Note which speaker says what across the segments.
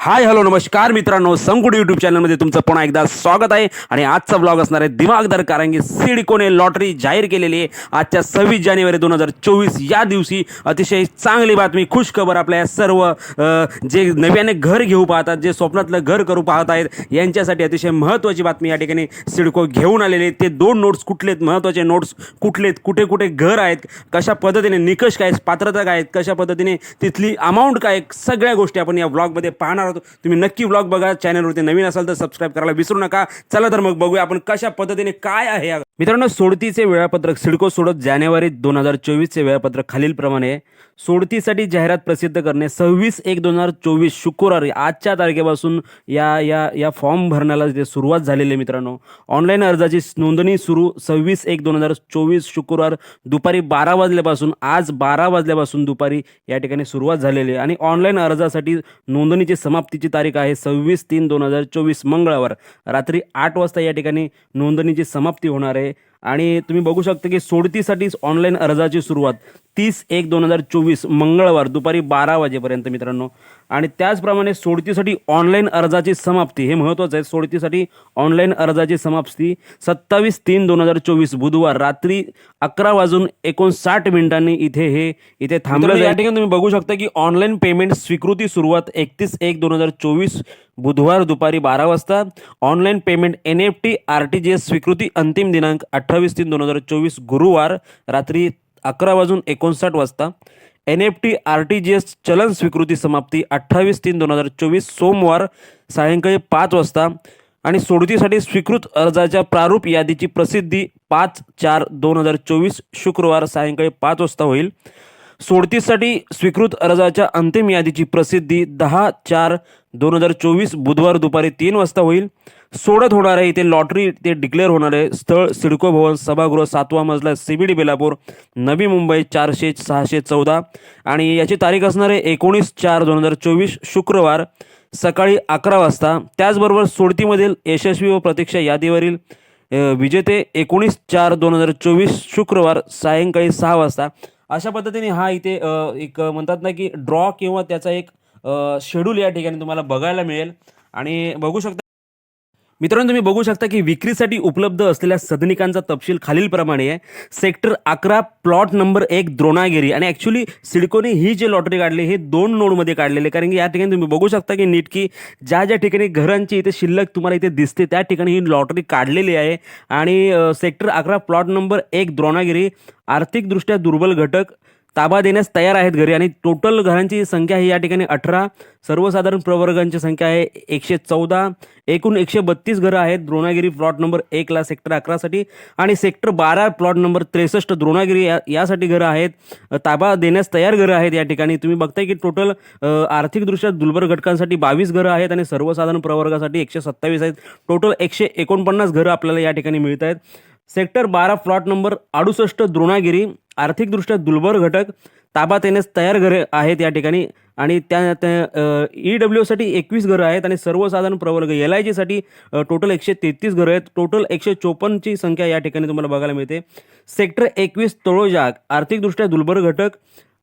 Speaker 1: Hi hello नमस्कार मित्रांनो. संकुड YouTube चॅनलमध्ये तुमचं पुन्हा एकदा स्वागत आहे. आणि आजचा ब्लॉग असणार आहे दिमागदार कारंगी सिडकोने लॉटरी जाहीर केलेली आहे. आजच्या सव्वीस जानेवारी दोन हजार चोवीस या दिवशी अतिशय चांगली बातमी खुश खबर आपल्या सर्व जे नव्याने घर घेऊ पाहतात जे स्वप्नातलं घर करू पाहत आहेत यांच्यासाठी अतिशय महत्त्वाची बातमी या ठिकाणी सिडको घेऊन आलेले ते दोन नोट्स कुठले आहेत? महत्त्वाचे नोट्स कुठले आहेत? कुठे कुठे घर आहेत? कशा पद्धतीने निकष काय आहेत, पात्रता काय आहेत? कशा पद्धतीने तिथली अमाऊंट काय आहे, सगळ्या गोष्टी आपण या ब्लॉगमध्ये पाहणार आहोत. तुम्ही नक्की ब्लॉग बघा. चॅनलवरती नवीन असाल तर सबस्क्राईब करायला विसरू नका. चला तर मग बघूया आपण कशा पद्धतीने काय आहे. मित्रांनो सोडतीचे वेळापत्रक सिडको सोडत जानेवारी दोन हजार चोवीसचे वेळापत्रक खालीलप्रमाणे. सोडतीसाठी जाहिरात प्रसिद्ध करणे सव्वीस एक दोन हजार चोवीस शुक्रवारी आजच्या तारखेपासून या या या फॉर्म भरण्याला जे सुरुवात झालेली आहे मित्रांनो. ऑनलाईन अर्जाची नोंदणी सुरू सव्वीस एक दोन हजार चोवीस शुक्रवार दुपारी बारा वाजल्यापासून आज बारा वाजल्यापासून दुपारी या ठिकाणी सुरुवात झालेली आहे. आणि ऑनलाईन अर्जासाठी नोंदणीची समाप्तीची तारीख आहे सव्वीस तीन दोन हजार चोवीस मंगळवार. रात्री आठ वाजता या ठिकाणी नोंदणीची समाप्ती होणार आहे. आणि तुम्ही बघू शकता की सोडतीसाठीच ऑनलाईन अर्जाची सुरुवात तीस एक दोन हजार चोवीस मंगळवार दुपारी बारा वाजेपर्यंत मित्रांनो. आणि त्याचप्रमाणे सोडतीसाठी ऑनलाईन अर्जाची समाप्ती हे महत्त्वाचं आहे. सोडतीसाठी ऑनलाईन अर्जाची समाप्ती सत्तावीस तीन दोन हजार चोवीस बुधवार रात्री अकरा वाजून एकोणसाठ मिनिटांनी इथे हे इथे थांबलं या ठिकाणी तुम्ही बघू शकता की ऑनलाईन पेमेंट स्वीकृती सुरुवात एकतीस एक दोन हजार चोवीस बुधवार दुपारी बारा वाजता. Online payment N F T R T G S स्वीकृती अंतिम दिनांक अठ्ठावीस तीन दोन हजार चोवीस गुरुवार रात्री अकरा वाजून एकोणसाठ वाजता N F T R T G S चलन स्वीकृती समाप्ती अठ्ठावीस तीन दोन हजार चोवीस सोमवार सायंकाळी पाच वाजता आणि सोडतीसाठी स्वीकृत अर्जाच्या प्रारूप यादीची प्रसिद्धी पाच चार दोन हजार चोवीस शुक्रवार सायंकाळी पाच वाजता होईल. सोडतीसाठी स्वीकृत अर्जाच्या अंतिम यादीची प्रसिद्धी दहा चार दोन हजार चोवीस बुधवार दुपारी तीन वाजता होईल. सोडत होणार आहे इथे लॉटरी ते डिक्लेअर होणार आहे. स्थळ सिडको भवन सभागृह सातवा मजला सीबीडी बेलापूर नवी मुंबई चारशे सहाशे चौदा. आणि याची तारीख असणार आहे एकोणीस चार दोन हजार चोवीस शुक्रवार सकाळी अकरा वाजता. त्याचबरोबर सोडतीमधील यशस्वी व प्रतीक्षा यादीवरील विजेते एकोणीस चार दोन हजार चोवीस शुक्रवार सायंकाळी सहा वाजता. अशा पद्धतीने हा इथे एक म्हणतात ना की ड्रॉ किंवा त्याचा एक शेड्यूल या ठिकाणी तुम्हाला बघायला मिळेल. आणि बघू शकता मित्रांनो तुम्ही बघू शकता की विक्रीसाठी उपलब्ध असलेल्या सदनिकांचा तपशील खालीलप्रमाणे आहे. सेक्टर अकरा प्लॉट नंबर एक द्रोणागिरी. आणि ॲक्च्युली सिडकोने ही जे लॉटरी काढली हे दोन नोडमध्ये काढलेले. कारण की या ठिकाणी तुम्ही बघू शकता की नीट की ज्या ज्या ठिकाणी घरांची इथे शिल्लक तुम्हाला इथे दिसते त्या ठिकाणी ही लॉटरी काढलेली आहे. आणि सेक्टर अकरा प्लॉट नंबर एक द्रोणागिरी आर्थिकदृष्ट्या दुर्बल घटक ताबा देण्यास तयार आहेत घरी आणि टोटल घरांची संख्या ही या ठिकाणी अठरा सर्वसाधारण प्रवर्गांची संख्या आहे एकशे चौदा एकूण एकशे बत्तीस घरं आहेत. द्रोणागिरी प्लॉट नंबर एकला सेक्टर अकरासाठी आणि सेक्टर बारा प्लॉट नंबर त्रेसष्ट द्रोणागिरी या यासाठी घरं आहेत. ताबा देण्यास तयार घरं आहेत या ठिकाणी. तुम्ही बघताय की टोटल आर्थिकदृष्ट्या दुर्बल घटकांसाठी बावीस घरं आहेत आणि सर्वसाधारण प्रवर्गासाठी एकशे सत्तावीस आहेत. टोटल एकशे एकोणपन्नास घरं आपल्याला या ठिकाणी मिळत आहेत सेक्टर बारा प्लॉट नंबर अडुसष्ट द्रोणागिरी आर्थिकदृष्ट्या दुर्बल घटक ताबा येण्यास तयार घरे आहेत या ठिकाणी. आणि त्या ई डब्ल्यूसाठी एकवीस घरं आहेत आणि सर्वसाधारण प्रवर्ग एल आय जीसाठी टोटल एकशे तेहतीस घरं आहेत. टोटल एकशे चोपन्नची संख्या या ठिकाणी तुम्हाला बघायला मिळते. सेक्टर एकवीस तळोजाग आर्थिकदृष्ट्या दुर्बल घटक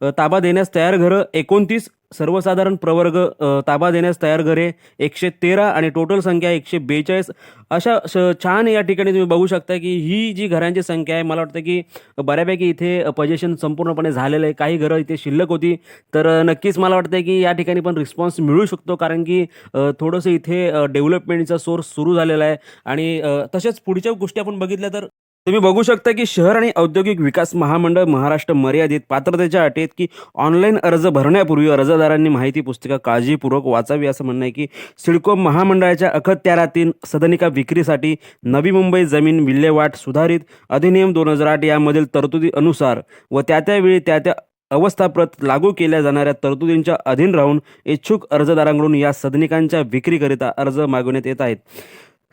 Speaker 1: ताबा देण्यास तयार घरं एकोणतीस सर्वसाधारण प्रवर्ग ताबा देण्यास तयार घरे एकशे तेरा आणि टोटल संख्या एकशे बेचाळीस. अशा श- छान या ठिकाणी तुम्ही बघू शकता की ही जी घरांची संख्या आहे मला वाटतं की बऱ्यापैकी इथे पजेशन संपूर्णपणे झालेलं आहे. काही घरं इथे शिल्लक होती तर नक्कीच मला वाटतं की या ठिकाणी पण रिस्पॉन्स मिळू शकतो कारण की थोडंसं इथे डेव्हलपमेंटचा सोर्स सुरू झालेला आहे. आणि तसेच पुढच्या गोष्टी आपण बघितल्या तर तुम्ही बघू शकता की शहर आणि औद्योगिक विकास महामंडळ महाराष्ट्र मर्यादित पात्रतेच्या अटीत की ऑनलाईन अर्ज भरण्यापूर्वी अर्जदारांनी माहिती पुस्तिका काळजीपूर्वक वाचावी असं म्हणणं आहे की सिडको महामंडळाच्या अखत्यारातील सदनिका विक्रीसाठी नवी मुंबई जमीन विल्हेवाट सुधारित अधिनियम दोन हजार आठ यामधील तरतुदी अनुसार व त्या त्यावेळी त्या त्या अवस्थाप्रत लागू केल्या जाणाऱ्या तरतुदींच्या अधीन राहून इच्छुक अर्जदारांकडून या सदनिकांच्या विक्रीकरिता अर्ज मागवण्यात येत आहेत.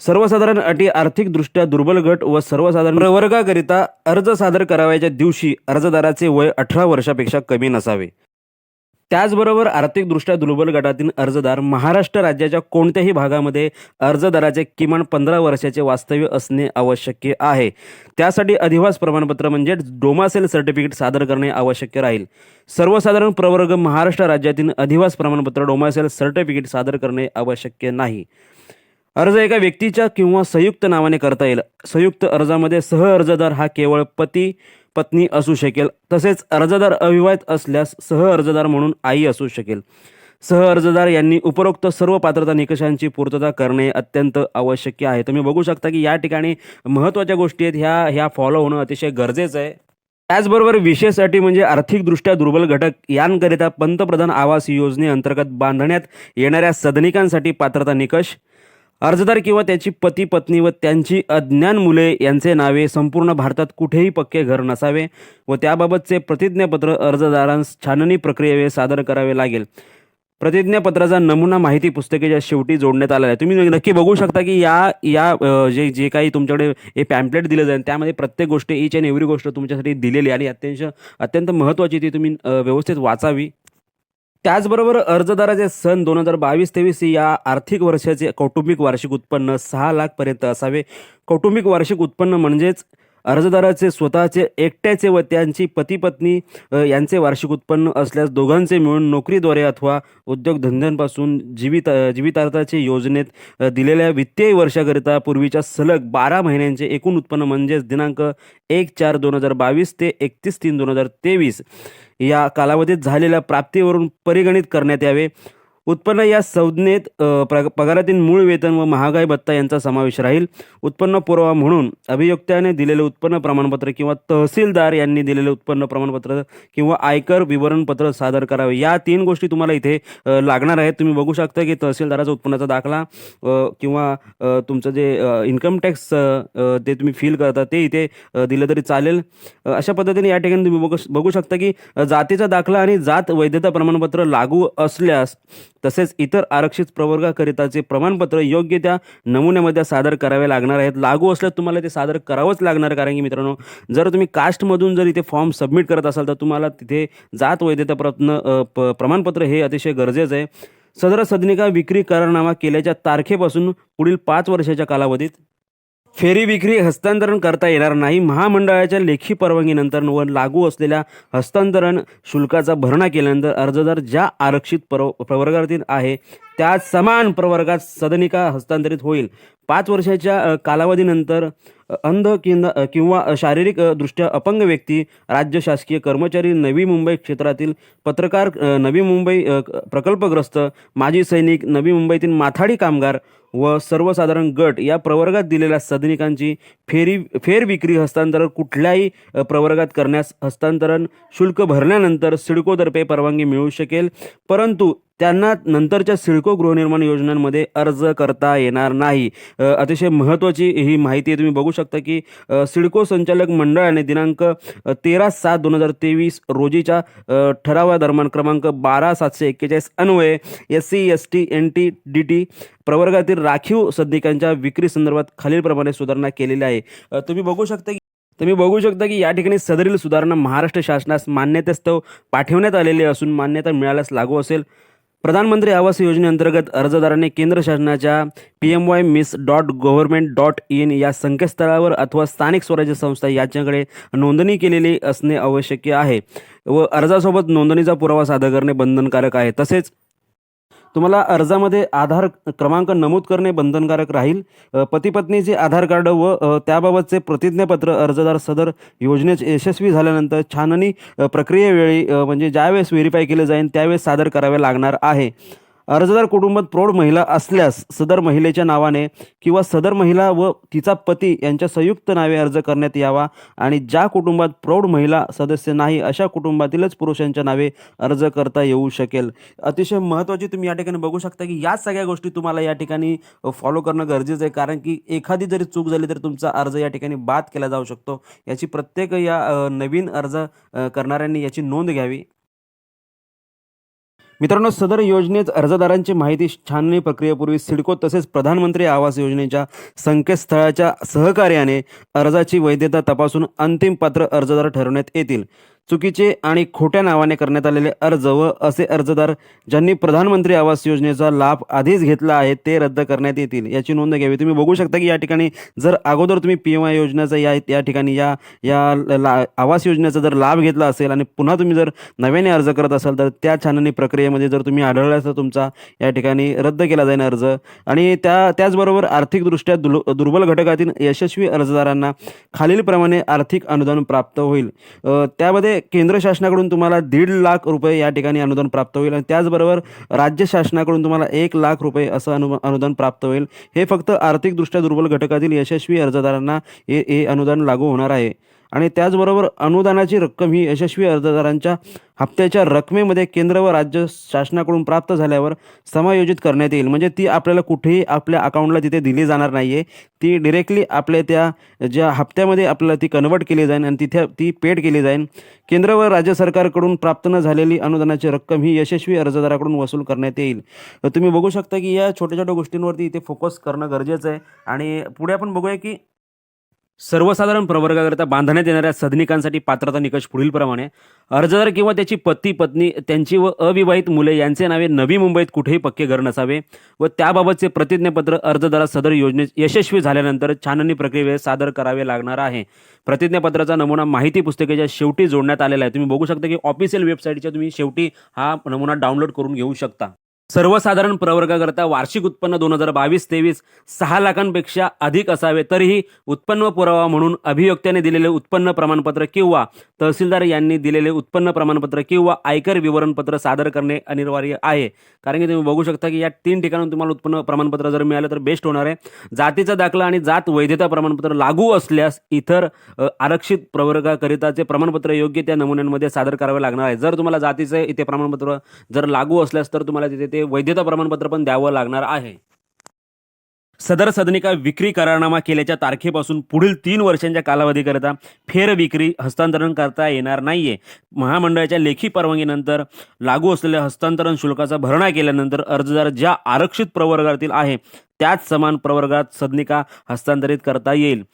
Speaker 1: सर्वसाधारण अटी आर्थिकदृष्ट्या दुर्बल गट व सर्वसाधारण प्रवर्गाकरिता अर्ज सादर करावयाच्या दिवशी अर्जदाराचे वय अठरा वर्षापेक्षा कमी नसावे. त्याचबरोबर आर्थिकदृष्ट्या दुर्बल गटातील अर्जदार महाराष्ट्र राज्याच्या कोणत्याही भागामध्ये अर्जदाराचे किमान पंधरा वर्षाचे वास्तव्य असणे आवश्यक आहे. त्यासाठी अधिवास प्रमाणपत्र म्हणजे डोमासेल सर्टिफिकेट सादर करणे आवश्यक राहील. सर्वसाधारण प्रवर्ग महाराष्ट्र राज्यातील अधिवास प्रमाणपत्र डोमासेल सर्टिफिकेट सादर करणे आवश्यक नाही. अर्ज एका व्यक्तीच्या किंवा संयुक्त नावाने करता येईल. संयुक्त अर्जामध्ये सह अर्जदार हा केवळ पती पत्नी असू शकेल. तसेच अर्जदार अविवाहित असल्यास सह अर्जदार म्हणून आई असू शकेल. सह अर्जदार यांनी उपरोक्त सर्व पात्रता निकषांची पूर्तता करणे अत्यंत आवश्यक आहे. तुम्ही बघू शकता की या ठिकाणी महत्त्वाच्या गोष्टी आहेत. ह्या ह्या फॉलो होणं अतिशय गरजेचं आहे. त्याचबरोबर विशेष अटी म्हणजे आर्थिकदृष्ट्या दुर्बल घटक यांकरिता पंतप्रधान आवास योजनेअंतर्गत बांधण्यात येणाऱ्या सदनिकांसाठी पात्रता निकष अर्जदार किंवा त्याची पती पत्नी व त्यांची अज्ञान मुले यांचे नावे संपूर्ण भारतात कुठेही पक्के घर नसावे व त्याबाबतचे प्रतिज्ञापत्र अर्जदारांस छाननी प्रक्रियेवे सादर करावे लागेल. प्रतिज्ञापत्राचा नमुना माहिती पुस्तकेच्या शेवटी जोडण्यात आला आहे. तुम्ही नक्की बघू शकता की या या जे जे काही तुमच्याकडे हे पॅम्पलेट दिलं जाईल त्यामध्ये प्रत्येक गोष्ट ईच अँड एव्हरी गोष्ट तुमच्यासाठी दिलेली आणि अत्यंत अत्यंत महत्त्वाची ती तुम्ही व्यवस्थित वाचावी. त्याचबरोबर अर्जदाराचे सन दोन हजार बावीस तेवीस या आर्थिक वर्षाचे कौटुंबिक वार्षिक उत्पन्न सहा लाखपर्यंत असावे. कौटुंबिक वार्षिक उत्पन्न म्हणजेच अर्जदाराचे स्वतःचे एकट्याचे व त्यांची पती पत्नी यांचे वार्षिक उत्पन्न असल्यास दोघांचे मिळून नोकरीद्वारे अथवा उद्योगधंद्यांपासून जीवित जीवितार्थाचे योजनेत दिलेल्या वित्तीय वर्षाकरिता पूर्वीच्या सलग बारा महिन्यांचे एकूण उत्पन्न म्हणजेच दिनांक एक चार दोन हजार बावीस ते एकतीस तीन दोन हजार तेवीस या कालावधीत झालेल्या प्राप्तीवरून परिगणित करण्यात यावे. उत्पन्न या संज्ञेत पगारातील मूळ वेतन व महागाई भत्ता यांचा समावेश राहील. उत्पन्न पुरावा म्हणून अभियोक्त्याने दिलेले उत्पन्न प्रमाणपत्र किंवा तहसीलदार यांनी दिलेले उत्पन्न प्रमाणपत्र किंवा आयकर विवरणपत्र सादर करावे. या तीन गोष्टी तुम्हाला इथे लागणार आहेत. तुम्ही बघू शकता की तहसीलदाराचा उत्पन्नाचा दाखला किंवा तुमचं जे इन्कम टॅक्स ते तुम्ही फील करता ते इथे दिलं तरी चालेल. अशा पद्धतीने या ठिकाणी तुम्ही बघू बघू शकता की जातीचा दाखला आणि जात वैधता प्रमाणपत्र लागू असल्यास तसेच इतर आरक्षित प्रवर्गाकरिताचे प्रमाणपत्र योग्य त्या नमुन्यामध्ये सादर करावे लागणार आहेत लागू असल्यास तुम्हाला ते सादर करावंच लागणार आहे. कारण की मित्रांनो जर तुम्ही कास्टमधून जर इथे फॉर्म सबमिट करत असाल तर तुम्हाला तिथे जात वैधता प्रत्न प प्रमाणपत्र हे अतिशय गरजेचं आहे सदर सदनिका विक्री करारनामा केल्याच्या तारखेपासून पुढील पाच वर्षाच्या कालावधीत फेरी विक्री हस्तांतरण करता येणार नाही. महामंडळाच्या लेखी परवानगीनंतर व लागू असलेल्या हस्तांतरण शुल्काचा भरणा केल्यानंतर अर्जदार ज्या आरक्षित प्रव प्रवर्गातील आहे त्या समान प्रवर्गात सदनिका हस्तांतरित होईल. पाच वर्षाच्या कालावधीनंतर अंध किंवा किंवा शारीरिक दृष्ट्या अपंग व्यक्ती राज्य शासकीय कर्मचारी नवी मुंबई क्षेत्रातील पत्रकार नवी मुंबई प्रकल्पग्रस्त माजी सैनिक नवी मुंबईतील माथाडी कामगार व सर्वसाधारण गट या प्रवर्गात दिलेल्या सदनिकांची फेरी फेरविक्री हस्तांतरण कुठल्याही प्रवर्गात करण्यास हस्तांतरण शुल्क भरल्यानंतर सिडकोतर्फे परवानगी मिळू शकेल. परंतु त्यांना नंतरच्या सिडको गृहनिर्माण योजनांमध्ये अर्ज करता येणार नाही. अतिशय महत्त्वाची ही माहिती आहे. तुम्ही बघू शकता की सिडको संचालक मंडळाने दिनांक तेरा सात दोन हजार तेवीस रोजीच्या ठरावादरम्यान क्रमांक बारा सातशे एक्केचाळीस अन्वये S C S T N T D T प्रवर्गातील राखीव सदनिकांच्या विक्री संदर्भात खालीलप्रमाणे सुधारणा केलेली आहे. तुम्ही बघू शकता की तुम्ही बघू शकता की या ठिकाणी सदरील सुधारणा महाराष्ट्र शासनास मान्यतेस्तव पाठवण्यात आलेली असून मान्यता मिळाल्यास लागू असेल. प्रधानमंत्री आवास योजनेअंतर्गत अर्जदाराने केंद्र शासनाच्या P M Y mis dot government dot in या संकेतस्थळावर अथवा स्थानिक स्वराज्य संस्था याच्याकडे नोंदणी केलेली असणे आवश्यक आहे व अर्जासोबत नोंदणीचा पुरावा सादर करणे बंधनकारक आहे. तसेच तुम्हाला अर्जामध्ये आधार क्रमांक नमूद करणे बंधनकारक राहील. पतीपत्नीचे आधार कार्ड व त्याबाबतचे प्रतिज्ञापत्र अर्जदार सदर योजनेत यशस्वी झाल्यानंतर छाननी प्रक्रियेवेळी म्हणजे ज्यावेळेस व्हेरीफाय केले जाईल त्यावेळेस सादर करावे लागणार आहे. अर्जदार कुटुंबात प्रौढ महिला असल्यास सदर महिलेच्या नावाने किंवा सदर महिला व तिचा पती यांच्या संयुक्त नावे अर्ज करण्यात यावा आणि ज्या कुटुंबात प्रौढ महिला सदस्य नाही अशा कुटुंबातीलच पुरुषांच्या नावे अर्ज करता येऊ शकेल. अतिशय महत्त्वाची तुम्ही या ठिकाणी बघू शकता की या सगळ्या गोष्टी तुम्हाला या ठिकाणी फॉलो करणं गरजेचं आहे. कारण की एखादी जरी चूक झाली तर तुमचा अर्ज या ठिकाणी बाद केला जाऊ शकतो. याची प्रत्येक या नवीन अर्ज करणाऱ्यांनी याची नोंद घ्यावी. मित्रांनो सदर योजनेत अर्जदारांची माहिती छाननी प्रक्रियेपूर्वी सिडको तसेच प्रधानमंत्री आवास योजनेच्या संकेतस्थळाच्या सहकार्याने अर्जाची वैधता तपासून अंतिम पात्र अर्जदार ठरवण्यात येतील. चुकीचे आणि खोट्या नावाने करण्यात आलेले अर्ज व असे अर्जदार ज्यांनी प्रधानमंत्री आवास योजनेचा लाभ आधीच घेतला आहे ते रद्द करण्यात येतील. याची नोंद घ्यावी. तुम्ही बघू शकता की या ठिकाणी जर अगोदर तुम्ही पी एम आय योजनेचा या या ठिकाणी या या ला आवास योजनेचा जर लाभ घेतला असेल आणि पुन्हा तुम्ही जर नव्याने अर्ज करत असाल तर त्या छाननी प्रक्रियेमध्ये जर तुम्ही आढळल्यास तर तुमचा या ठिकाणी रद्द केला जाईल अर्ज. आणि त्या त्याचबरोबर आर्थिकदृष्ट्या दुल दुर्बल घटकातील यशस्वी अर्जदारांना खालीलप्रमाणे आर्थिक अनुदान प्राप्त होईल. त्यामध्ये केंद्र शासनाकडून तुम्हाला दीड लाख रुपये या ठिकाणी अनुदान प्राप्त होईल आणि त्याचबरोबर राज्य शासनाकडून तुम्हाला एक लाख रुपये असं अनु अनुदान प्राप्त होईल. हे फक्त आर्थिकदृष्ट्या दुर्बल घटकातील यशस्वी अर्जदारांना हे अनुदान लागू होणार आहे. आणि त्याचबरोबर अनुदानाची रक्कम ही यशस्वी अर्जदारांच्या हप्त्याच्या रकमेमध्ये केंद्र व राज्य शासनाकडून प्राप्त झाल्यावर समायोजित करण्यात येईल. म्हणजे ती आपल्याला कुठेही आपल्या अकाउंटला तिथे दिली जाणार नाही आहे ती डिरेक्टली आपल्या त्या ज्या हप्त्यामध्ये आपल्याला ती कन्वर्ट केली जाईल आणि तिथे ती पेड केली जाईल. केंद्र व राज्य सरकारकडून प्राप्त न झालेली अनुदानाची रक्कम ही यशस्वी अर्जदाराकडून वसूल करण्यात येईल. तर तुम्ही बघू शकता की या छोट्या छोट्या गोष्टींवरती इथे फोकस करणं गरजेचं आहे. आणि पुढे आपण बघूया की सर्वसाधारण प्रवर्गाकरिता बांधण्यात येणाऱ्या सदनिकांसाठी पात्रता निकष पुढीलप्रमाणे. अर्जदार किंवा त्याची पती पत्नी त्यांची व अविवाहित मुले यांचे नावे नवी मुंबईत कुठेही पक्के घर नसावे व त्याबाबतचे प्रतिज्ञापत्र अर्जदारा सदर योजने यशस्वी झाल्यानंतर छाननी प्रक्रियेत सादर करावे लागणार आहे. प्रतिज्ञापत्राचा नमुना माहिती पुस्तिकेच्या शेवटी जोडण्यात आलेला आहे. तुम्ही बघू शकता की ऑफिशियल वेबसाईटच्या तुम्ही शेवटी हा नमुना डाउनलोड करून घेऊ शकता. सर्वसाधारण प्रवर्गाकरता वार्षिक उत्पन्न दोन हजार बावीस तेवीस सहा लाखांपेक्षा अधिक असावे तरीही उत्पन्न पुरावा म्हणून अभियोक्त्याने दिलेले उत्पन्न प्रमाणपत्र किंवा तहसीलदार यांनी दिलेले उत्पन्न प्रमाणपत्र किंवा आयकर विवरणपत्र सादर करणे अनिवार्य आहे. कारण की तुम्ही बघू शकता की या तीन ठिकाणून तुम्हाला उत्पन्न प्रमाणपत्र जर मिळालं तर बेस्ट होणार आहे. जातीचा दाखला आणि जात वैधता प्रमाणपत्र लागू असल्यास इतर आरक्षित प्रवर्गाकरिताचे प्रमाणपत्र योग्य त्या नमुन्यांमध्ये सादर करावे लागणार आहे. जर तुम्हाला जातीचे इथे प्रमाणपत्र जर लागू असल्यास तर तुम्हाला तिथे ते वैधता प्रमाणपत्र पण द्यावं लागणार आहे. सदर सदनिका विक्री करारनामा केल्याच्या तारखेपासून पुढील तीन वर्षांच्या कालावधीकरिता फेर विक्री हस्तांतरण करता येणार नाहीये. महामंडळाच्या लेखी परवानगीनंतर लागू असलेल्या हस्तांतरण शुल्काचा भरणा केल्यानंतर अर्जदार ज्या आरक्षित प्रवर्गातील आहे त्याच समान प्रवर्गात सदनिका हस्तांतरित करता येईल.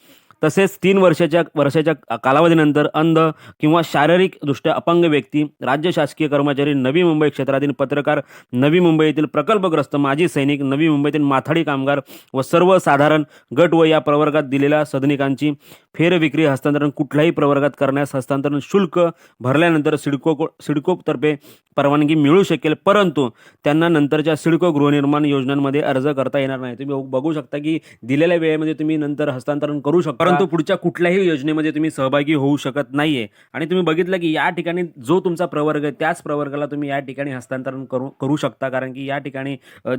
Speaker 1: तसेच तीन वर्षाच्या वर्षाच्या कालावधीनंतर अंध किंवा शारीरिकदृष्ट्या अपंग व्यक्ती राज्य शासकीय कर्मचारी नवी मुंबई क्षेत्रातील पत्रकार नवी मुंबईतील प्रकल्पग्रस्त माजी सैनिक नवी मुंबईतील माथाडी कामगार व सर्वसाधारण गट व या प्रवर्गात दिलेल्या सदनिकांची फेरविक्री हस्तांतरण कुठल्याही प्रवर्गात करण्यास हस्तांतरण शुल्क भरल्यानंतर सिडको सिडकोतर्फे परवानगी मिळू शकेल परंतु त्यांना नंतरच्या सिडको गृहनिर्माण योजनांमध्ये अर्ज करता येणार नाही. तुम्ही बघू शकता की दिलेल्या वेळेमध्ये तुम्ही नंतर हस्तांतरण करू शकता परंतु पुढच्या कुठल्याही योजनेमध्ये तुम्ही सहभागी होऊ शकत नाहीये. आणि तुम्ही बघितलं की या ठिकाणी जो तुमचा प्रवर्ग आहे त्याच प्रवर्गाला तुम्ही या ठिकाणी हस्तांतरण करू करू शकता. कारण की या ठिकाणी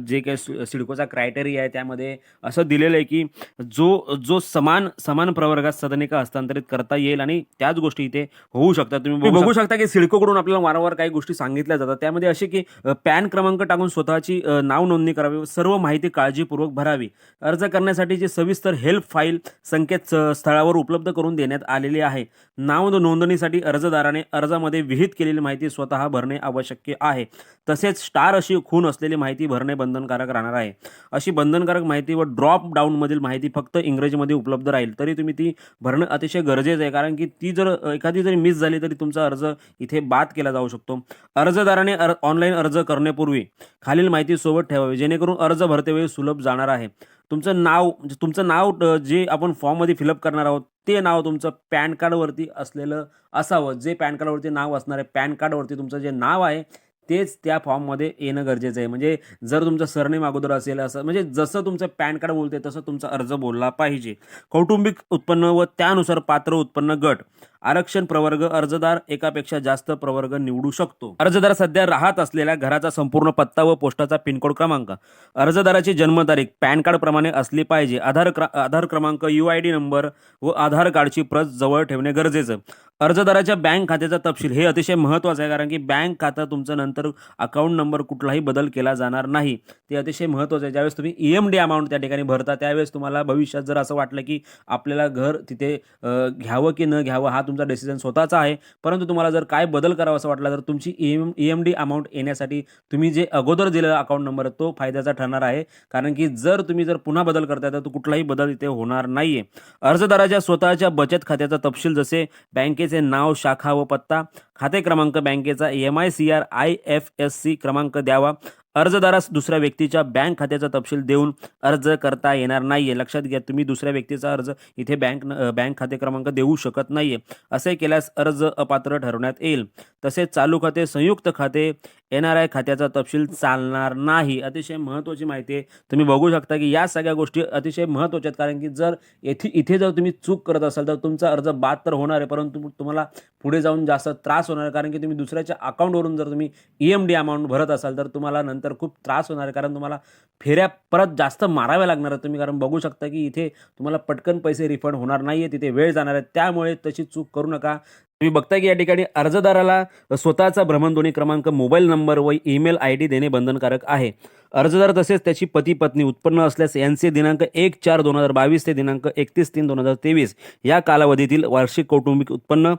Speaker 1: जे काही सिडकोचा क्रायटेरिया आहे त्यामध्ये असं दिलेलं आहे की जो जो समान समान प्रवर्गात सदनिका हस्तांतरित करता येईल आणि त्याच गोष्टी इथे होऊ शकतात. तुम्ही बघू शकता की सिडकोकडून आपल्याला वारंवार काही गोष्टी सांगितल्या जातात. त्यामध्ये असे की पॅन क्रमांक टाकून स्वतःची नाव नोंदणी करावी व सर्व माहिती काळजीपूर्वक भरावी. अर्ज करण्यासाठीची सविस्तर हेल्प फाईल संकेत स्थळावर उपलब्ध करून देण्यात आलेली आहे. नाव नोंदणीसाठी अर्जदाराने अर्जामध्ये विहित केलेली माहिती स्वतः भरणे आवश्यक आहे. तसेच स्टार अशी खून असलेली माहिती भरणे बंधनकारक राहणार आहे. अशी बंधनकारक माहिती व ड्रॉप डाऊनमधील माहिती फक्त इंग्रजीमध्ये उपलब्ध राहील तरी तुम्ही ती भरणं अतिशय गरजेचं आहे. कारण की ती जर एखादी जरी मिस झाली तरी तुमचा अर्ज इथे बाद केला जाऊ शकतो. अर्जदाराने अर ऑनलाईन अर्ज करण्यापूर्वी खालील माहिती सोबत ठेवावी. जेणेकरून अर्ज भरतेवेळी सुलभ जाणार आहे. तुमचं नाव म्हणजे तुमचं नाव जे आपण फॉर्ममध्ये फिलअप करणार आहोत ते नाव तुमचं पॅन कार्डवरती असलेलं असावं. जे पॅन कार्डवरती नाव असणार आहे पॅन कार्डवरती तुमचं जे नाव आहे तेच त्या फॉर्ममध्ये येणं गरजेचं आहे. म्हणजे जर तुमचं सरनेम अगोदर असेल असं म्हणजे जसं तुमचं पॅन कार्ड बोलते तसं तुमचा अर्ज बोलला पाहिजे. कौटुंबिक उत्पन्न व त्यानुसार पात्र उत्पन्न गट. आरक्षण प्रवर्ग अर्जदार एकापेक्षा जास्त प्रवर्ग निवडू शकतो. अर्जदार सध्या राहत असलेल्या घराचा संपूर्ण पत्ता व पोस्टाचा पिनकोड क्रमांक. अर्जदाराची जन्मतारीख पॅन कार्ड प्रमाणे असली पाहिजे. आधार क्र आधार क्रमांक यू आय डी नंबर व आधार कार्डची प्रत जवळ ठेवणे गरजेचं. अर्जदाराच्या बँक खात्याचा तपशील हे अतिशय महत्त्वाचं आहे कारण की बँक खातं तुमचं नंतर अकाउंट नंबर कुठलाही बदल केला जाणार नाही. ते अतिशय महत्त्वाचं आहे. ज्यावेळेस तुम्ही ई एम डी अमाऊंट त्या ठिकाणी भरता त्यावेळेस तुम्हाला भविष्यात जर असं वाटलं की आपल्याला घर तिथे घ्यावं की न घ्यावं हा तुमचा डिसिजन स्वतःचा आहे. परंतु तुम्हाला जर काय बदल करावा असं वाटला तर तुमची E M E M D amount येण्यासाठी तुम्ही जे अगोदर दिलेला अकाउंट नंबर तो फायद्याचा ठरणार आहे. कारण की जर तुम्ही जर पुन्हा बदल करताय तर तो कुठलाही बदल इथे होणार नाही आहे अर्जदाराच्या स्वतःच्या बचत खात्याचा तपशील जसे बँकेचे नाव शाखा व पत्ता खाते क्रमांक बँकेचा M I C R I F S C क्रमांक द्यावा. अर्जदारास दुसऱ्या व्यक्तीच्या बँक खात्याचा तपशील देऊन अर्ज करता येणार नाही आहे लक्षात घ्या तुम्ही दुसऱ्या व्यक्तीचा अर्ज इथे बँक न- बँक खाते क्रमांक देऊ शकत नाही आहे असे केल्यास अर्ज अपात्र ठरवण्यात येईल. तसेच चालू खाते संयुक्त खाते एन आर आय खात्याचा तपशील चालणार नाही. अतिशय महत्त्वाची माहिती आहे. तुम्ही बघू शकता की या सगळ्या गोष्टी अतिशय महत्त्वाच्या आहेत कारण की जर येथे इथे जर तुम्ही चूक करत असाल तर तुमचा अर्ज बाद तर होणार आहे परंतु तुम्हाला पुढे जाऊन जास्त त्रास होणार आहे कारण की तुम्ही दुसऱ्याच्या अकाउंटवरून जर तुम्ही ई एम डी अमाऊंट भरत असाल तर तुम्हाला नंतर खूप त्रास होणार आहे. कारण तुम्हाला फेऱ्या परत जास्त माराव्या लागणार आहेत तुम्ही. कारण बघू शकता की इथे तुम्हाला पटकन पैसे रिफंड होणार नाही आहे तिथे वेळ जाणार आहे. त्यामुळे तशी चूक करू नका. तुम्ही बघताय की या ठिकाणी अर्जदाराला स्वतःचा भ्रमणध्वनी क्रमांक मोबाईल नंबर व ईमेल आय डी देणे बंधनकारक आहे. अर्जदार तसेच त्याची पती पत्नी उत्पन्न असल्यास यांचे दिनांक एक चार दोन हजार बावीस ते दिनांक एकतीस तीन दोन हजार तेवीस या कालावधीतील वार्षिक कौटुंबिक उत्पन्न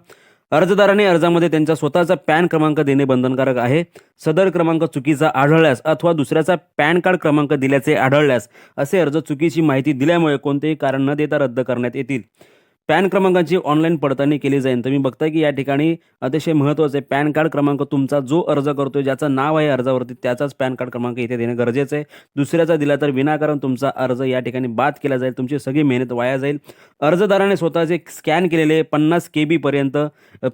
Speaker 1: अर्जदाराने अर्जामध्ये त्यांचा स्वतःचा पॅन क्रमांक देणे बंधनकारक आहे. सदर क्रमांक चुकीचा आढळल्यास अथवा दुसऱ्याचा पॅन कार्ड क्रमांक दिल्याचे आढळल्यास असे अर्ज चुकीची माहिती दिल्यामुळे कोणतेही कारण न देता रद्द करण्यात येतील. पॅन क्रमांकाची ऑनलाईन पडताळणी केली जाईल. तुम्ही बघताय की या ठिकाणी अतिशय महत्त्वाचं आहे. पॅन कार्ड क्रमांक तुमचा जो अर्ज करतोय ज्याचं नाव आहे अर्जावरती त्याचाच पॅन कार्ड क्रमांक इथे देणं गरजेचं आहे. दुसऱ्याचा दिला तर विनाकारण तुमचा अर्ज या ठिकाणी बाद केला जाईल. तुमची सगळी मेहनत वाया जाईल. अर्जदाराने स्वतःचे स्कॅन केलेले पन्नास के बीपर्यंत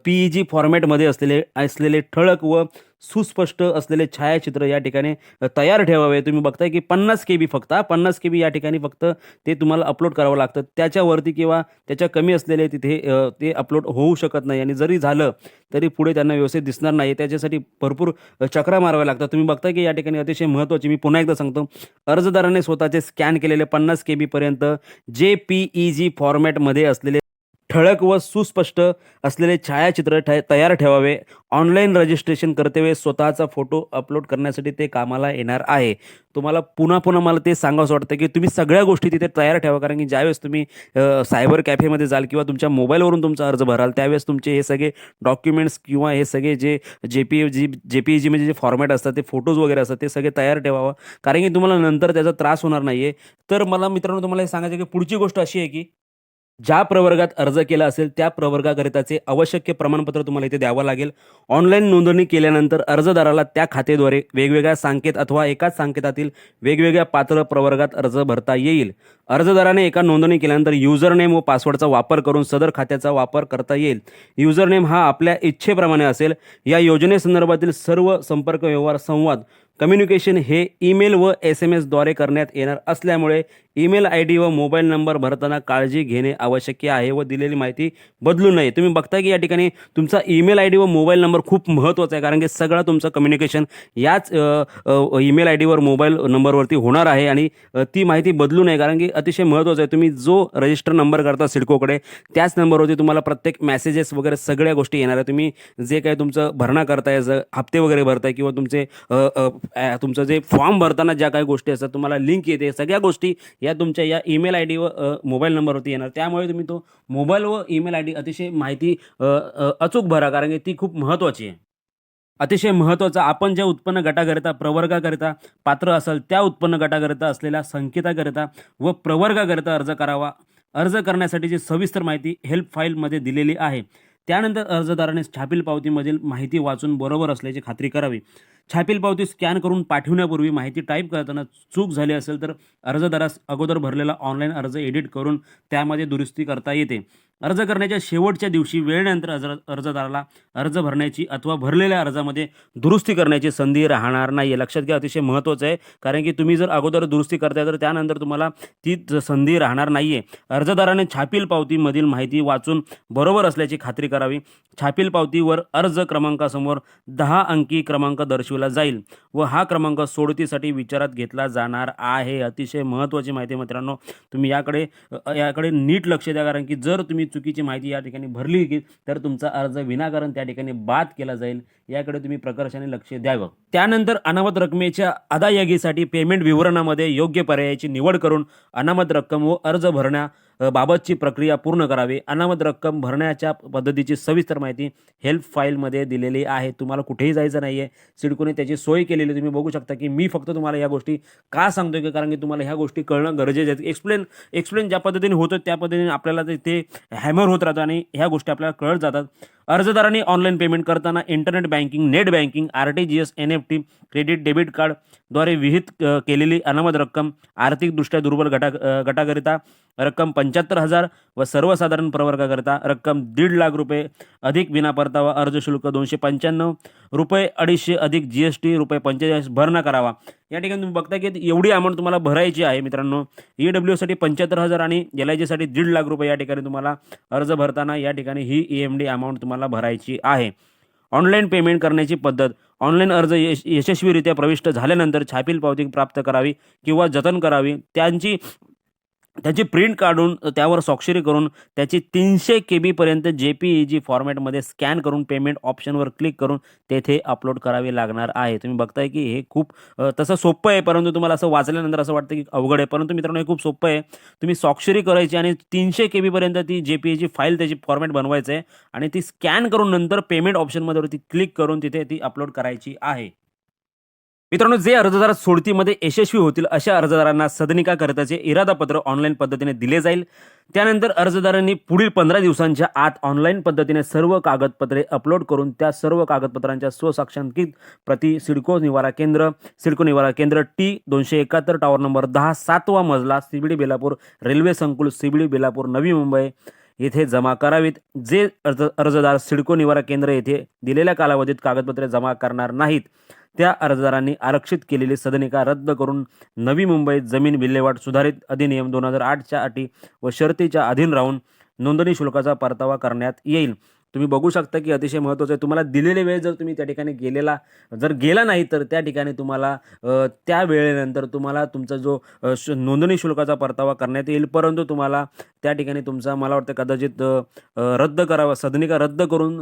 Speaker 1: पी ई जी फॉर्मॅटमध्ये असलेले असलेले ठळक व सुस्पष्ट असलेले छायाचित्र या ठिकाणी तयार ठेवावे. तुम्ही बघताय की पन्नास के बी फक्त पन्नास के बी या ठिकाणी फक्त ते तुम्हाला अपलोड करावं लागतं. त्याच्यावरती किंवा त्याच्या कमी असलेले तिथे ते अपलोड होऊ शकत नाही. आणि जरी झालं तरी पुढे त्यांना व्यवस्थित दिसणार नाही. त्याच्यासाठी भरपूर चक्रा माराव्या लागतात. तुम्ही बघताय की या ठिकाणी अतिशय महत्त्वाची मी पुन्हा एकदा सांगतो. अर्जदाराने स्वतःचे स्कॅन केलेले पन्नास के बीपर्यंत जे पी ई जी फॉर्मॅटमध्ये असलेले ठळक व सुस्पष्ट असलेले छायाचित्र ठ तयार ठेवावे. ऑनलाईन रजिस्ट्रेशन करतेवेळी स्वतःचा फोटो अपलोड करण्यासाठी ते कामाला येणार आहे. तुम्हाला पुन्हा पुन्हा मला ते सांगावंसं वाटतं की तुम्ही सगळ्या गोष्टी तिथे तयार ठेवा. कारण की ज्यावेळेस तुम्ही सायबर कॅफेमध्ये जाल किंवा तुमच्या मोबाईलवरून तुमचा अर्ज भराल त्यावेळेस तुमचे हे सगळे डॉक्युमेंट्स किंवा हे सगळे जे J P G J P G म्हणजे जे फॉर्मॅट असतात ते फोटोज वगैरे असतात ते सगळे तयार ठेवावं. कारण की तुम्हाला नंतर त्याचा त्रास होणार नाही आहे तर मला मित्रांनो तुम्हाला हे सांगायचं आहे की पुढची गोष्ट अशी आहे की ज्या प्रवर्गात अर्ज केला असेल त्या प्रवर्गाकरिताचे आवश्यक प्रमाणपत्र तुम्हाला इथे द्यावं लागेल. ऑनलाईन नोंदणी केल्यानंतर अर्जदाराला त्या खातेद्वारे वेगवेगळ्या सांकेत अथवा एकाच सांकेतातील वेगवेगळ्या पात्र प्रवर्गात अर्ज भरता येईल. अर्जदाराने एका नोंदणी केल्यानंतर युजर नेम व पासवर्डचा वापर करून सदर खात्याचा वापर करता येईल. युजर नेम हा आपल्या इच्छेप्रमाणे असेल. या योजनेसंदर्भातील सर्व संपर्क व्यवहार संवाद कम्युनिकेशन हे ईमेल व एस एम एसद्वारे करण्यात येणार असल्यामुळे ईमेल आय डी व मोबाईल नंबर भरताना काळजी घेणे आवश्यक आहे व दिलेली माहिती बदलू नये. तुम्ही बघता की या ठिकाणी तुमचा ईमेल आय डी व मोबाईल नंबर खूप महत्त्वाचा आहे कारण की सगळं तुमचं कम्युनिकेशन याच ईमेल आय डीवर मोबाईल नंबरवरती होणार आहे आणि ती माहिती बदलू नये कारण की अतिशय महत्त्वाचं आहे. तुम्ही जो रजिस्टर नंबर करता सिडकोकडे त्याच नंबरवरती तुम्हाला प्रत्येक मेसेजेस वगैरे सगळ्या गोष्टी येणार आहे. तुम्ही जे काही तुमचं भरणा करताय ज हप्ते वगैरे भरताय किंवा तुमचे तुमचं जे फॉर्म भरताना ज्या काही गोष्टी असतात तुम्हाला लिंक येते सगळ्या गोष्टी या तुमच्या या ईमेल आय डी व मोबाईल नंबरवरती येणार. त्यामुळे तुम्ही तो मोबाईल व ईमेल आय डी अतिशय माहिती अचूक भरा कारण की ती खूप महत्त्वाची आहे. अतिशय महत्त्वाचं आपण ज्या उत्पन्न गटाकरिता प्रवर्गाकरिता पात्र असाल त्या उत्पन्न गटाकरिता असलेल्या संकेताकरिता व प्रवर्गाकरिता अर्ज करावा. अर्ज करण्यासाठीची सविस्तर माहिती हेल्प फाईलमध्ये दिलेली आहे त्यानंतर अर्जदाराने छापील पावतीमधील माहिती वाचून बरोबर असल्याची खात्री करावी. छापील पावती स्कॅन करून पाठविण्यापूर्वी माहिती टाईप करताना चूक झाली असेल तर अर्जदारास अगोदर भरलेला ऑनलाईन अर्ज एडिट करून त्यामध्ये दुरुस्ती करता येते. अर्ज करण्याच्या शेवटच्या दिवशी वेळेनंतर अर्ज अर्जदाराला अर्ज भरण्याची अथवा भरलेल्या अर्जामध्ये दुरुस्ती करण्याची संधी राहणार नाही आहे लक्षात घ्या अतिशय महत्त्वाचं आहे. कारण की तुम्ही जर अगोदर दुरुस्ती करताय तर त्यानंतर तुम्हाला ती संधी राहणार नाही आहे अर्जदाराने छापील पावतीमधील माहिती वाचून बरोबर असल्याची खात्री करावी. छापील पावतीवर अर्ज क्रमांकासमोर दहा अंकी क्रमांक दर्शविला जाईल व हा क्रमांक सोडतीसाठी विचारात घेतला जाणार आहे. अतिशय महत्त्वाची माहिती मित्रांनो तुम्ही याकडे याकडे नीट लक्ष द्या. कारण की जर तुम्ही चुकीची माहिती या ठिकाणी भरली की तर तुमचा अर्ज विनाकारण त्या ठिकाणी बाद केला जाईल. याकडे तुम्ही प्रकर्षाने लक्ष द्यावं. त्यानंतर अनामत रकमेच्या अदायगीसाठी पेमेंट विवरणामध्ये योग्य पर्यायाची निवड करून अनामत रक्कम व अर्ज भरण्या बाबतची प्रक्रिया पूर्ण करावी. अनामत रक्कम भरण्याच्या पद्धतीची सविस्तर माहिती हेल्प फाईलमध्ये दिलेली आहे. तुम्हाला कुठेही जायचं नाही आहे सिडकोने त्याची सोय केलेली तुम्ही बघू शकता की मी फक्त तुम्हाला या गोष्टी का सांगतोय की कारण की तुम्हाला ह्या गोष्टी कळणं गरजेचं आहे. एक्सप्लेन एक्सप्लेन ज्या पद्धतीने होतं त्या पद्धतीने आपल्याला ते- ते हॅमर होत राहतं आणि ह्या गोष्टी आपल्याला कळत जातात. अर्जदारांनी ऑनलाईन पेमेंट करताना internet banking net banking R T G S N F T credit debit कार्डद्वारे विहित केलेली अनामत रक्कम आर्थिकदृष्ट्या दुर्बल गटा गटाकरिता रक्कम पंच्याहत्तर हजार व सर्वसाधारण प्रवर्गाकरता रक्कम दीड लाख रुपये. अधिक विना परतावा अर्ज शुल्क दोनशे पंच्याण्णव रुपये अडीचशे अधिक जी एस टी रुपये पंचेचाळीस भरणा करावा. या ठिकाणी तुम्ही बघता की एवढी अमाऊंट तुम्हाला भरायची आहे मित्रांनो. ई डब्ल्यूसाठी पंच्याहत्तर हजार आणि एल आय जीसाठी दीड लाख रुपये या ठिकाणी तुम्हाला अर्ज भरताना या ठिकाणी ही ई एम डी अमाऊंट तुम्हाला भरायची आहे. ऑनलाईन पेमेंट करण्याची पद्धत. ऑनलाईन अर्ज यश यशस्वीरित्या प्रविष्ट झाल्यानंतर छापील पावती प्राप्त करावी किंवा जतन करावी. त्यांची त्याची प्रिंट काढून त्यावर स्वाक्षरी करून त्याची तीनशे के बीपर्यंत जे पी ई जी फॉर्मॅटमध्ये स्कॅन करून पेमेंट ऑप्शनवर क्लिक करून तेथे अपलोड करावी लागणार आहे. तुम्ही बघताय की हे खूप तसं सोपं आहे परंतु तुम्हाला असं वाचल्यानंतर असं वाटतं की अवघड आहे. परंतु मित्रांनो हे खूप सोपं आहे. तुम्ही स्वाक्षरी करायची आणि तीनशे के बीपर्यंत ती J P E G file त्याची फॉर्मॅट बनवायचं आहे आणि ती स्कॅन करून नंतर पेमेंट ऑप्शनमध्ये क्लिक करून तिथे ती अपलोड करायची आहे. मित्रांनो जे अर्जदार सोडतीमध्ये यशस्वी होतील अशा अर्जदारांना सदनिकाकरिताचे इरादापत्र ऑनलाईन पद्धतीने दिले जाईल. त्यानंतर अर्जदारांनी पुढील पंधरा दिवसांच्या आत ऑनलाईन पद्धतीने सर्व कागदपत्रे अपलोड करून त्या सर्व कागदपत्रांच्या स्वसाक्षांकित प्रति सिडको निवारा केंद्र सिडको निवारा केंद्र टी दोनशे एकाहत्तर टॉवर नंबर दहा सातवा मजला सीबीडी बेलापूर रेल्वे संकुल सीबीडी बेलापूर नवी मुंबई येथे जमा करावीत. जे अर्ज अर्जदार सिडको निवारा केंद्र येथे दिलेल्या कालावधीत कागदपत्रे जमा करणार नाहीत त्या अर्जदारांनी आरक्षित केलेली सदनिका रद्द करून नवी मुंबईत जमीन विल्हेवाट सुधारित अधिनियम दोन हजार आठच्या अटी व शर्तीच्या अधीन राहून नोंदणी शुल्काचा परतावा करण्यात येईल. तुम्ही बघू शकता की अतिशय महत्त्वाचं आहे. तुम्हाला दिलेले वेळ जर तुम्ही त्या ठिकाणी गेलेला जर गेला नाही तर त्या ठिकाणी तुम्हाला त्या वेळेनंतर तुम्हाला तुमचा जो श- नोंदणी शुल्काचा परतावा करण्यात येईल. परंतु तुम्हाला त्या ठिकाणी तुमचा मला वाटतं कदाचित रद्द करावा सदनिका रद्द करून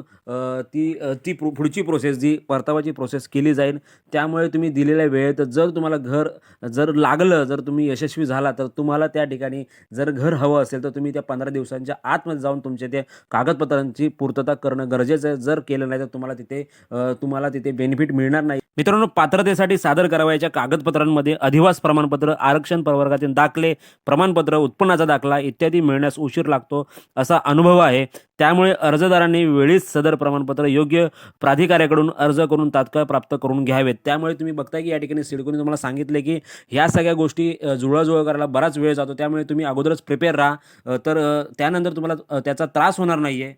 Speaker 1: ती ती पु- पुढची प्रोसेस जी परतावाची प्रोसेस केली जाईल त्यामुळे तुम्ही दिलेल्या वेळेत जर तुम्हाला घर जर लागलं जर तुम्ही यशस्वी झाला तर तुम्हाला त्या ठिकाणी जर घर हवं असेल तर तुम्ही त्या पंधरा दिवसांच्या आतमध्ये जाऊन तुमच्या त्या कागदपत्रांची पूर्तता करणं गरजेचं आहे. जर केलं नाही तर तुम्हाला तिथे तुम्हाला तिथे बेनिफिट मिळणार नाही. मित्रांनो पात्रतेसाठी सादर करावयाच्या कागदपत्रांमध्ये अधिवास प्रमाणपत्र आरक्षण प्रवर्गातील दाखले प्रमाणपत्र उत्पन्नाचा दाखला इत्यादी मिळण्यास उशीर लागतो असा अनुभव आहे. त्यामुळे अर्जदारांनी वेळीच सदर प्रमाणपत्र योग्य प्राधिकाऱ्याकडून अर्ज करून तात्काळ प्राप्त करून घ्यावेत. त्यामुळे तुम्ही बघताय की या ठिकाणी सिडकोने तुम्हाला सांगितले की ह्या सगळ्या गोष्टी जुळवाजुळव करायला बराच वेळ जातो. त्यामुळे तुम्ही अगोदरच प्रिपेअर राहा. तर त्यानंतर तुम्हाला त्याचा त्रास होणार नाही आहे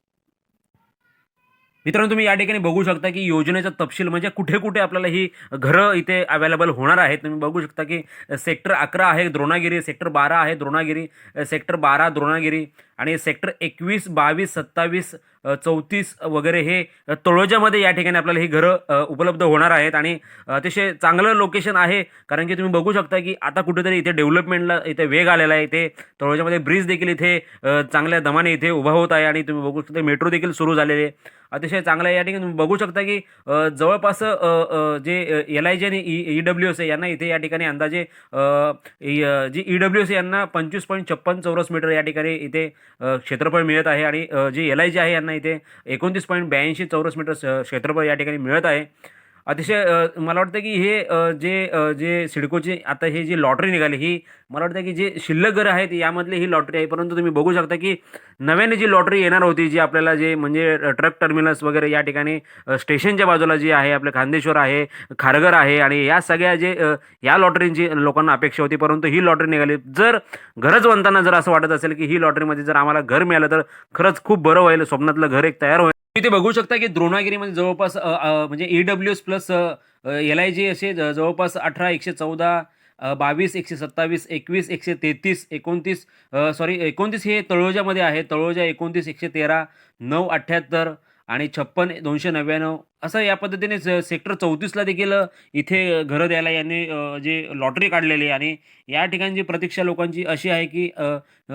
Speaker 1: मित्रांनो तुम्ही या ठिकाणी बघू शकता की योजनेचा तपशील म्हणजे कुठे कुठे आपल्याला ही घरं इथे अवेलेबल होणार आहेत. तुम्ही बघू शकता की सेक्टर अकरा आहे द्रोणागिरी सेक्टर बारा आहे द्रोणागिरी सेक्टर बारा द्रोणागिरी आणि सेक्टर एकवीस बावीस सत्तावीस चौतीस वगैरे हे तळोजामध्ये या ठिकाणी आपल्याला ही घरं उपलब्ध होणार आहेत. आणि अतिशय चांगलं लोकेशन आहे. कारण की तुम्ही बघू शकता की आता कुठेतरी इथे डेव्हलपमेंटला इथे वेग आलेला आहे. इथे तळोजामध्ये ब्रिज देखील इथे चांगल्या दमाने इथे उभा होत आहे. आणि तुम्ही बघू शकता मेट्रो देखील सुरू झालेले आहे. अतिशय चांगलं आहे. या ठिकाणी तुम्ही बघू शकता की जवळपास जे एल आय जी आणि ई डब्ल्यू एस यांना इथे या ठिकाणी अंदाजे जी ई डब्ल्यू एस यांना पंचवीस पॉईंट छप्पन चौरस मीटर या ठिकाणी इथे क्षेत्रफळ मिळत आहे. आणि जी जे एल आय जी आहे यांना इथे एकोणतीस पॉईंट ब्याऐंशी चौरस मीटर क्षेत्रफळ या ठिकाणी मिळत आहे. अतिशय मला वाटतं की हे जे जे सिडकोची आता हे जी लॉटरी निघाली ही मला वाटतं की जे शिल्लक घरं आहेत यामधली ही लॉटरी आहे. परंतु तुम्ही बघू शकता की नव्याने जी लॉटरी येणार होती जी आपल्याला जे म्हणजे ट्रक टर्मिनल्स वगैरे या ठिकाणी स्टेशनच्या बाजूला जी आहे आपलं खांदेश्वर आहे खारघर आहे आणि या सगळ्या जे या लॉटरींची लोकांना अपेक्षा होती. परंतु ही लॉटरी निघाली. जर गरजवंतांना जर असं वाटत असेल की ही लॉटरीमध्ये जर आम्हाला घर मिळालं तर खरंच खूप बरं होईल. स्वप्नातलं घर एक तयार होईल. इथे बघू शकता की द्रोणागिरीमध्ये जवळपास म्हणजे E W S plus L I G असे ज- जवळपास अठरा एकशे चौदा बावीस एकशे सत्तावीस एकवीस एकशे तेहतीस एकोणतीस सॉरी एकोणतीस हे तळोजामध्ये आहे तळोजा एकोणतीस एकशे तेरा नऊ अठ्ठ्याहत्तर आणि छप्पन दोनशे नव्याण्णव असं या पद्धतीने सेक्टर चौतीसला देखील इथे घरं द्यायला यांनी जे लॉटरी काढलेली आहे आणि या ठिकाणची प्रतीक्षा लोकांची अशी आहे की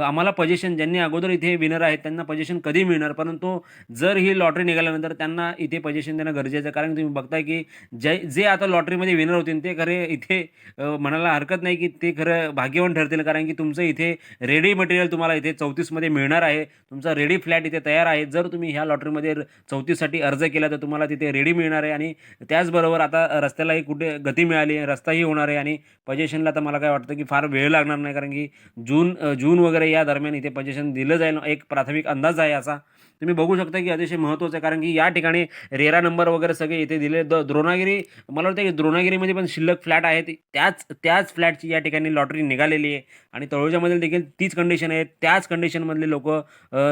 Speaker 1: आम्हाला पजेशन ज्यांनी अगोदर इथे विनर आहेत त्यांना पजेशन कधी मिळणार? परंतु जर ही लॉटरी निघाल्यानंतर त्यांना इथे पजेशन देणं गरजेचं आहे. कारण तुम्ही बघताय की जे जे आता लॉटरीमध्ये विनर होतील ते खरे इथे म्हणायला हरकत नाही की ते खरं भाग्यवान ठरतील. कारण की तुमचं इथे रेडी मटेरियल तुम्हाला इथे चौतीसमध्ये मिळणार आहे. तुमचा रेडी फ्लॅट इथे तयार आहे. जर तुम्ही ह्या लॉटरीमध्ये चौतीससाठी अर्ज केला तर तुम्हाला तिथे रेडी मिळणार आहे आणि त्याचबरोबर आता रस्त्यालाही कुठे गती मिळाली आहे रस्ताही होणार आहे आणि पजेशनला तर मला काय वाटतं की फार वेळ लागणार नाही कारण की जून जून वगैरे या दरम्यान इथे पजेशन दिलं जाईल एक प्राथमिक अंदाज आहे असा. तुम्ही बघू शकता की अतिशय महत्त्वाचं आहे. कारण की या ठिकाणी रेरा नंबर वगैरे सगळे इथे दिले. द द्रोणागिरी मला वाटतं की द्रोणागिरीमध्ये पण शिल्लक फ्लॅट आहेत. त्याच त्याच फ्लॅटची या ठिकाणी लॉटरी निघालेली आहे. आणि तळोजामधील देखील तीच कंडिशन आहे त्याच कंडिशनमधले लोक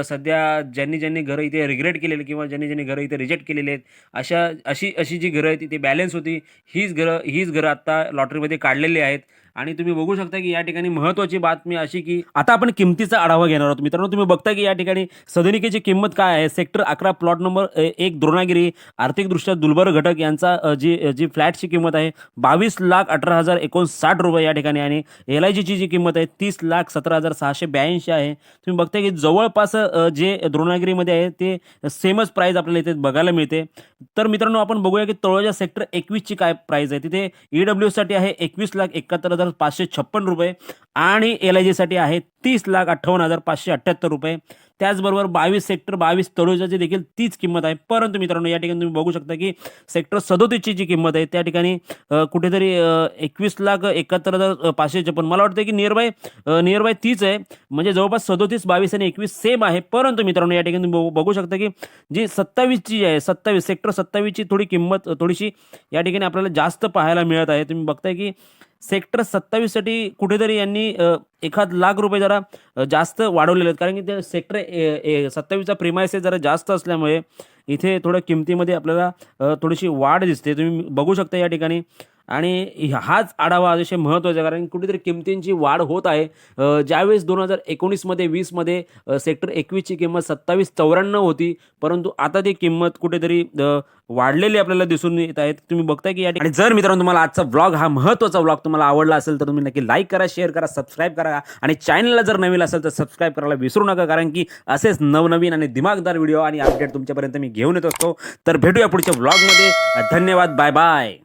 Speaker 1: सध्या ज्यांनी ज्यांनी घरं इथे रिग्रेट केलेले किंवा ज्यांनी ज्यांनी घरं इथे रिजेक्ट केलेले आहेत अशा अशी अशी जी घरं आहेत ती बॅलन्स होती. हीच घरं हीच घरं आत्ता लॉटरीमध्ये काढलेली आहेत. आणि तुम्ही बघू शकता की या ठिकाणी महत्त्वाची बातमी अशी की आता आपण किमतीचा आढावा घेणार आहोत. मित्रांनो तुम्ही बघता की या ठिकाणी सदनिकेची किंमत काय आहे? सेक्टर अकरा प्लॉट नंबर एक द्रोणागिरी आर्थिकदृष्ट्या दुर्बल घटक यांचा जी जी फ्लॅटची किंमत आहे बावीस लाख अठरा हजार एकोणसाठ रुपये या ठिकाणी आणि एल आय जीची जी किंमत आहे तीस लाख सतरा हजार सहाशे ब्याऐंशी आहे. तुम्ही बघता की जवळपास जे द्रोणागिरीमध्ये आहे ते सेमच प्राईज आपल्याला इथे बघायला मिळते. तर मित्रांनो आपण बघूया की तळोजा सेक्टर एकवीसची काय प्राईज आहे? तिथे ई डब्ल्यूसाठी आहे एकवीस लाख एकाहत्तर हजार पाचशे छप्पन रुपये आणि एल आय जीसाठी आहे तीस लाख अठ्ठावन्न हजार पाचशे अठ्ठ्याहत्तर रुपये. त्याचबरोबर बावीस सेक्टर बावीस तळोजाची देखील तीच किंमत आहे. परंतु मित्रांनो या ठिकाणी तुम्ही बघू शकता की सेक्टर सदोतीसची जी किंमत आहे त्या ठिकाणी कुठेतरी एकवीस लाख एकाहत्तर हजार पाचशे छप्पन. मला वाटतं की नियरबाय नियरबाय तीच आहे. म्हणजे जवळपास सदोतीस बावीस आणि एकवीस सेम आहे. परंतु मित्रांनो या ठिकाणी तुम्ही बघू- बघू शकता की जी सत्तावीसची जी आहे सत्तावीस सेक्टर सत्तावीसची थोडी किंमत थोडीशी या ठिकाणी आपल्याला जास्त पाहायला मिळत आहे. तुम्ही बघताय की सेक्टर सत्तावीससाठी कुठेतरी यांनी एखाद लाख रुपये जरा जास्त वाढवलेले आहेत. कारण की ते सेक्टर सत्तावीसचा प्रिमायसेस जरा जास्त असल्यामुळे इथे थोडं किमतीमध्ये आपल्याला थोडीशी वाढ दिसते. तुम्ही बघू शकता या ठिकाणी आणि हाच आढावा अतिशय महत्त्वाचा आहे कारण कुठेतरी किमतींची वाढ होत आहे. ज्यावेळेस दोन हजार एकोणीसमध्ये वीसमध्ये सेक्टर एकवीसची किंमत सत्तावीस चौऱ्याण्णव होती परंतु आता ती किंमत कुठेतरी वाढलेली आपल्याला दिसून येत आहेत तुम्ही बघताय की या आणि जर मित्रांनो तुम्हाला आजचा ब्लॉग हा महत्त्वाचा ब्लॉग तुम्हाला आवडला असेल तर तुम्ही नक्की लाईक करा शेअर करा सबस्क्राईब करा. आणि चॅनलला जर नवीन असेल तर सबस्क्राईब करायला विसरू नका कारण की असेच नवनवीन आणि दिमागदार व्हिडिओ आणि अपडेट तुमच्यापर्यंत मी घेऊन येत असतो. तर भेटूया पुढच्या ब्लॉगमध्ये धन्यवाद बाय बाय